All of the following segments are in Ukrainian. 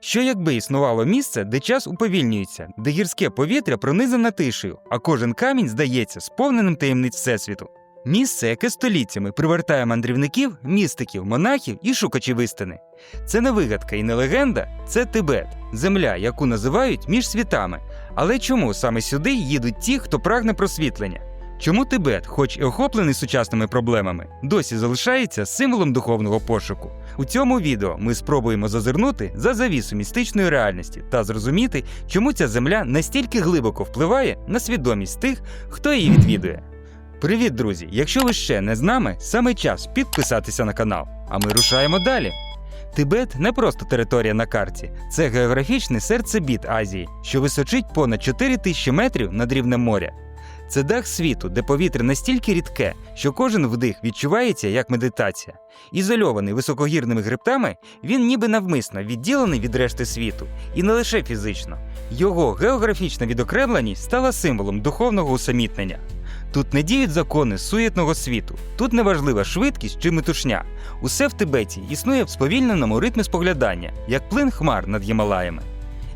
Що якби існувало місце, де час уповільнюється, де гірське повітря пронизане тишею, а кожен камінь здається сповненим таємниць Всесвіту. Місце, яке століттями привертає мандрівників, містиків, монахів і шукачів істини. Це не вигадка і не легенда, це Тибет, земля, яку називають між світами. Але чому саме сюди їдуть ті, хто прагне просвітлення? Чому Тибет, хоч і охоплений сучасними проблемами, досі залишається символом духовного пошуку? У цьому відео ми спробуємо зазирнути за завісу містичної реальності та зрозуміти, чому ця земля настільки глибоко впливає на свідомість тих, хто її відвідує. Привіт, друзі! Якщо ви ще не з нами, саме час підписатися на канал. А ми рушаємо далі. Тибет не просто територія на карті, це географічне серцебіт Азії, що височить понад 4 тисячі метрів над рівнем моря. Це дах світу, де повітря настільки рідке, що кожен вдих відчувається як медитація. Ізольований високогірними хребтами, він ніби навмисно відділений від решти світу, і не лише фізично. Його географічна відокремленість стала символом духовного усамітнення. Тут не діють закони суєтного світу, тут не важлива швидкість чи метушня. Усе в Тибеті існує в сповільненому ритмі споглядання, як плин хмар над Гімалаями.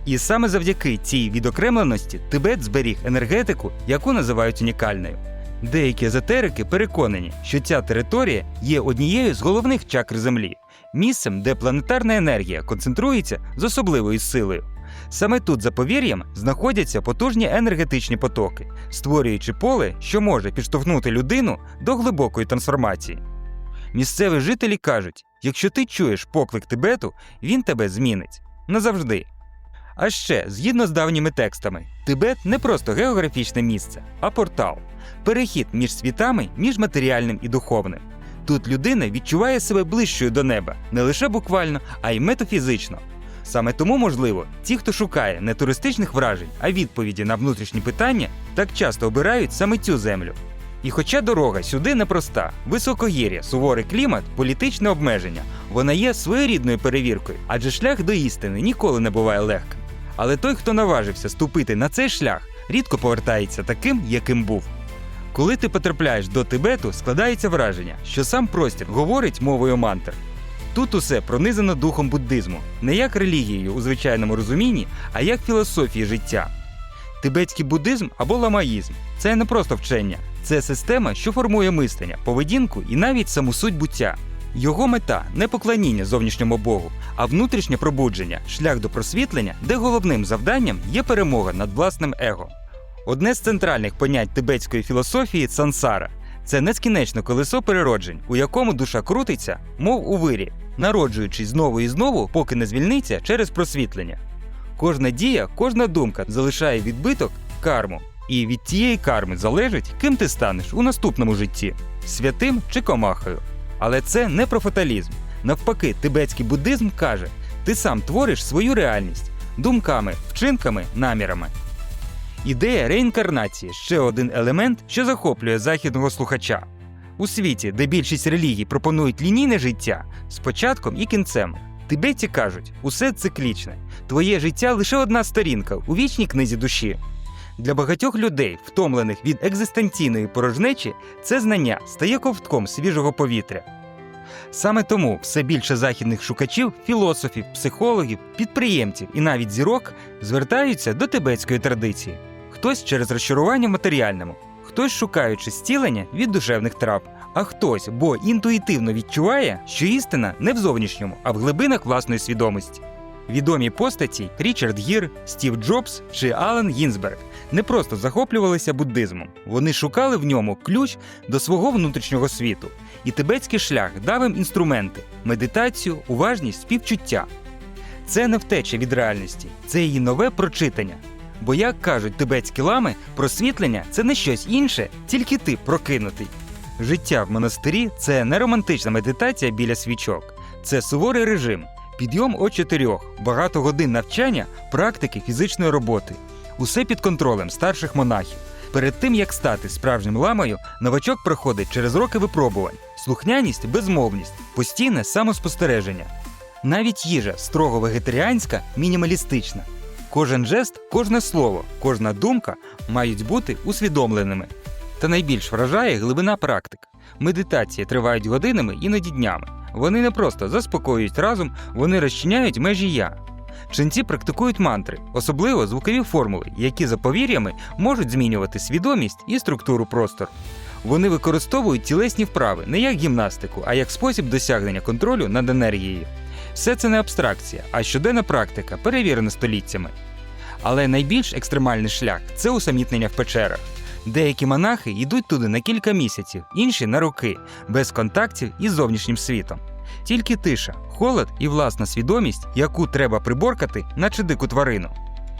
І саме завдяки цій відокремленості Тибет зберіг енергетику, яку називають унікальною. Деякі езотерики переконані, що ця територія є однією з головних чакр Землі, місцем, де планетарна енергія концентрується з особливою силою. Саме тут, за повір'ям, знаходяться потужні енергетичні потоки, створюючи поле, що може підштовхнути людину до глибокої трансформації. Місцеві жителі кажуть: якщо ти чуєш поклик Тибету, він тебе змінить назавжди. А ще, згідно з давніми текстами, Тибет не просто географічне місце, а портал, перехід між світами, між матеріальним і духовним. Тут людина відчуває себе ближчою до неба не лише буквально, а й метафізично. Саме тому, можливо, ті, хто шукає не туристичних вражень, а відповіді на внутрішні питання, так часто обирають саме цю землю. І хоча дорога сюди непроста, високогір'я, суворий клімат, політичне обмеження, вона є своєрідною перевіркою, адже шлях до істини ніколи не буває легким. Але той, хто наважився ступити на цей шлях, рідко повертається таким, яким був. Коли ти потрапляєш до Тибету, складається враження, що сам простір говорить мовою мантр. Тут усе пронизано духом буддизму, не як релігією у звичайному розумінні, а як філософії життя. Тибетський буддизм або ламаїзм це не просто вчення, це система, що формує мислення, поведінку і навіть саму суть буття. Його мета не поклоніння зовнішньому Богу, а внутрішнє пробудження, шлях до просвітлення, де головним завданням є перемога над власним его. Одне з центральних понять тибетської філософії сансара це нескінченне колесо перероджень, у якому душа крутиться, мов у вирі, народжуючись знову і знову, поки не звільниться через просвітлення. Кожна дія, кожна думка залишає відбиток карму, і від цієї карми залежить, ким ти станеш у наступному житті святим чи комахою. Але це не про фаталізм. Навпаки, тибетський буддизм каже: ти сам твориш свою реальність думками, вчинками, намірами. Ідея реінкарнації ще один елемент, що захоплює західного слухача. У світі, де більшість релігій пропонують лінійне життя з початком і кінцем. Тибетці кажуть, усе циклічне. Твоє життя лише одна сторінка у вічній книзі душі. Для багатьох людей, втомлених від екзистенційної порожнечі, це знання стає ковтком свіжого повітря. Саме тому все більше західних шукачів, філософів, психологів, підприємців і навіть зірок звертаються до тибетської традиції. Хтось через розчарування в матеріальному, хтось шукаючи зцілення від душевних травм, а хтось, бо інтуїтивно відчуває, що істина не в зовнішньому, а в глибинах власної свідомості. Відомі постаті Річард Гір, Стів Джобс чи Ален Гінзберг не просто захоплювалися буддизмом, вони шукали в ньому ключ до свого внутрішнього світу. І тибетський шлях дав їм інструменти медитацію, уважність, співчуття. Це не втеча від реальності, це її нове прочитання. Бо, як кажуть тибетські лами, просвітлення це не щось інше, тільки ти прокинутий. Життя в монастирі це не романтична медитація біля свічок, це суворий режим, підйом о чотирьох, багато годин навчання, практики фізичної роботи. Усе під контролем старших монахів. Перед тим як стати справжнім ламою, новачок проходить через роки випробувань, слухняність, безмовність, постійне самоспостереження. Навіть їжа строго вегетаріанська, мінімалістична. Кожен жест, кожне слово, кожна думка мають бути усвідомленими. Та найбільш вражає глибина практик. Медитації тривають годинами, іноді днями. Вони не просто заспокоюють разум, вони розчиняють межі я. Ченці практикують мантри, особливо звукові формули, які за повір'ями можуть змінювати свідомість і структуру простору. Вони використовують тілесні вправи не як гімнастику, а як спосіб досягнення контролю над енергією. Все це не абстракція, а щоденна практика, перевірена століттями. Але найбільш екстремальний шлях це усамітнення в печерах. Деякі монахи йдуть туди на кілька місяців, інші на роки, без контактів із зовнішнім світом. Тільки тиша, холод і власна свідомість, яку треба приборкати, наче дику тварину.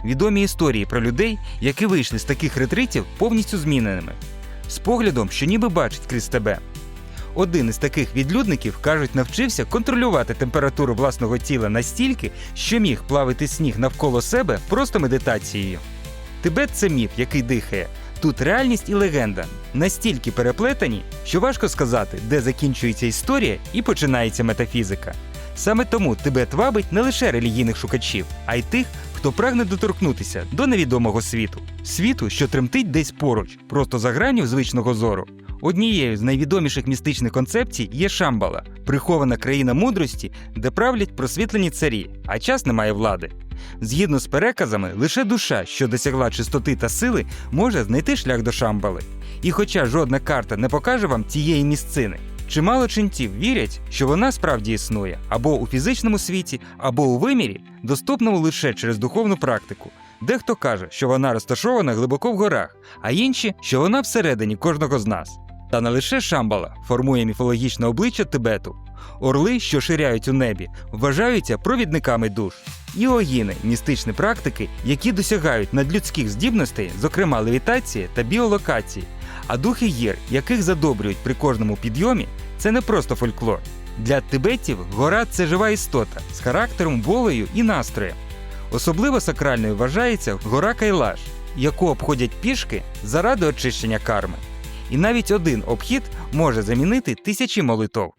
Відомі історії про людей, які вийшли з таких ретритів повністю зміненими, з поглядом, що ніби бачить крізь тебе. Один із таких відлюдників, кажуть, навчився контролювати температуру власного тіла настільки, що міг плавити сніг навколо себе просто медитацією. Тибет це міф, який дихає. Тут реальність і легенда настільки переплетені, що важко сказати, де закінчується історія і починається метафізика. Саме тому Тибет вабить не лише релігійних шукачів, а й тих, хто прагне доторкнутися до невідомого світу, світу, що тремтить десь поруч, просто за гранню звичного зору. Однією з найвідоміших містичних концепцій є Шамбала, прихована країна мудрості, де правлять просвітлені царі, а час не має влади. Згідно з переказами, лише душа, що досягла чистоти та сили, може знайти шлях до Шамбали. І хоча жодна карта не покаже вам тієї місцини, чимало ченців вірять, що вона справді існує або у фізичному світі, або у вимірі, доступному лише через духовну практику. Дехто каже, що вона розташована глибоко в горах, а інші, що вона всередині кожного з нас. Та не лише Шамбала формує міфологічне обличчя Тибету. Орли, що ширяють у небі, вважаються провідниками душ. І огіни містичні практики, які досягають надлюдських здібностей, зокрема левітації та біолокації. А духи гір, яких задобрюють при кожному підйомі, це не просто фольклор. Для тибетів гора це жива істота з характером, волею і настроєм. Особливо сакральною вважається гора Кайлаш, яку обходять пішки заради очищення карми. І навіть один обхід може замінити тисячі молитов.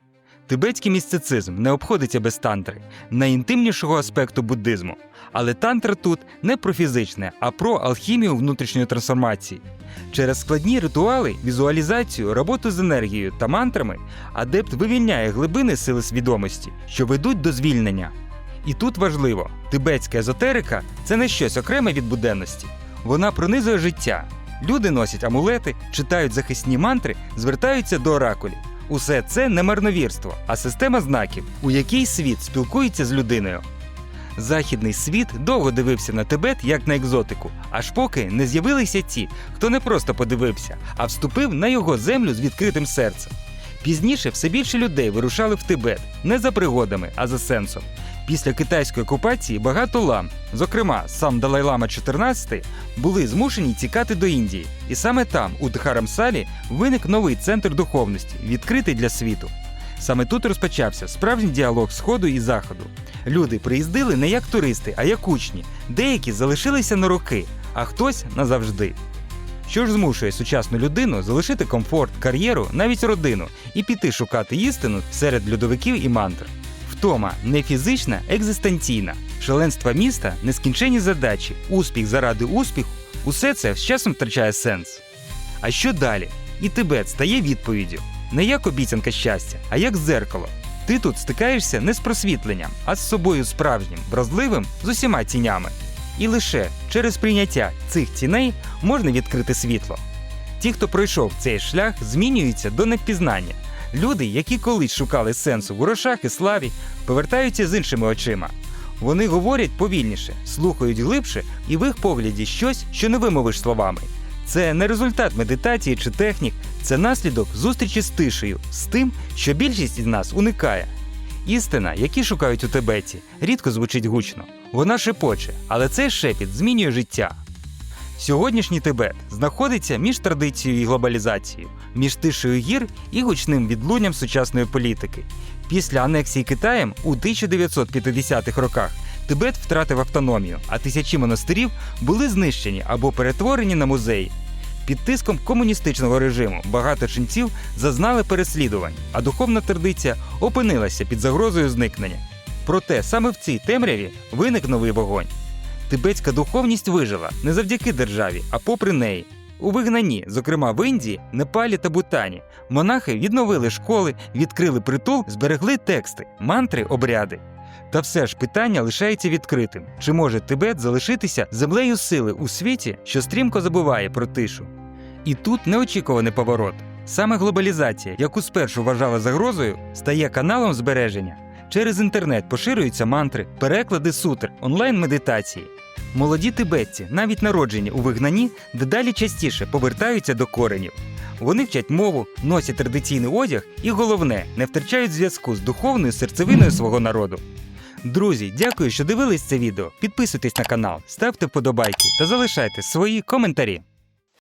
Тибетський містицизм не обходиться без тантри, найінтимнішого аспекту буддизму. Але тантра тут не про фізичне, а про алхімію внутрішньої трансформації. Через складні ритуали, візуалізацію, роботу з енергією та мантрами адепт вивільняє глибини сили свідомості, що ведуть до звільнення. І тут важливо, тибетська езотерика це не щось окреме від буденності. Вона пронизує життя. Люди носять амулети, читають захисні мантри, звертаються до оракулів. Усе це не марновірство, а система знаків, у якій світ спілкується з людиною. Західний світ довго дивився на Тибет як на екзотику, аж поки не з'явилися ті, хто не просто подивився, а вступив на його землю з відкритим серцем. Пізніше все більше людей вирушали в Тибет не за пригодами, а за сенсом. Після китайської окупації багато лам, зокрема сам Далай-Лама 14, були змушені тікати до Індії, і саме там, у Дхарамсалі, виник новий центр духовності, відкритий для світу. Саме тут розпочався справжній діалог Сходу і Заходу. Люди приїздили не як туристи, а як учні. Деякі залишилися на роки, а хтось назавжди. Що ж змушує сучасну людину залишити комфорт, кар'єру, навіть родину і піти шукати істину серед льодовиків і мантр. Втома не фізична, екзистенційна, шаленства міста, нескінченні задачі, успіх заради успіху усе це з часом втрачає сенс. А що далі? І Тибет стає відповіддю не як обіцянка щастя, а як зеркало. Ти тут стикаєшся не з просвітленням, а з собою справжнім, вразливим з усіма тінями. І лише через прийняття цих тіней можна відкрити світло. Ті, хто пройшов цей шлях, змінюються до непізнання. Люди, які колись шукали сенсу в грошах і славі, повертаються з іншими очима. Вони говорять повільніше, слухають глибше, і в їх погляді щось, що не вимовиш словами. Це не результат медитації чи технік, це наслідок зустрічі з тишею, з тим, що більшість із нас уникає. Істина, які шукають у Тибеті, рідко звучить гучно. Вона шепоче, але цей шепіт змінює життя. Сьогоднішній Тибет знаходиться між традицією і глобалізацією, між тишею гір і гучним відлунням сучасної політики. Після анексії Китаєм у 1950-х роках Тибет втратив автономію, а тисячі монастирів були знищені або перетворені на музеї. Під тиском комуністичного режиму багато ченців зазнали переслідувань, а духовна традиція опинилася під загрозою зникнення. Проте саме в цій темряві виник новий вогонь. Тибетська духовність вижила не завдяки державі, а попри неї. У вигнанні, зокрема в Індії, Непалі та Бутані, монахи відновили школи, відкрили притул, зберегли тексти, мантри, обряди. Та все ж питання лишається відкритим: чи може Тибет залишитися землею сили у світі, що стрімко забуває про тишу? І тут неочікуваний поворот. Саме глобалізація, яку спершу вважали загрозою, стає каналом збереження. Через інтернет поширюються мантри, переклади сутр, онлайн-медитації. Молоді тибетці, навіть народжені у вигнанні, дедалі частіше повертаються до коренів. Вони вчать мову, носять традиційний одяг і головне, не втрачають зв'язку з духовною серцевиною свого народу. Друзі, дякую, що дивились це відео. Підписуйтесь на канал, ставте вподобайки та залишайте свої коментарі.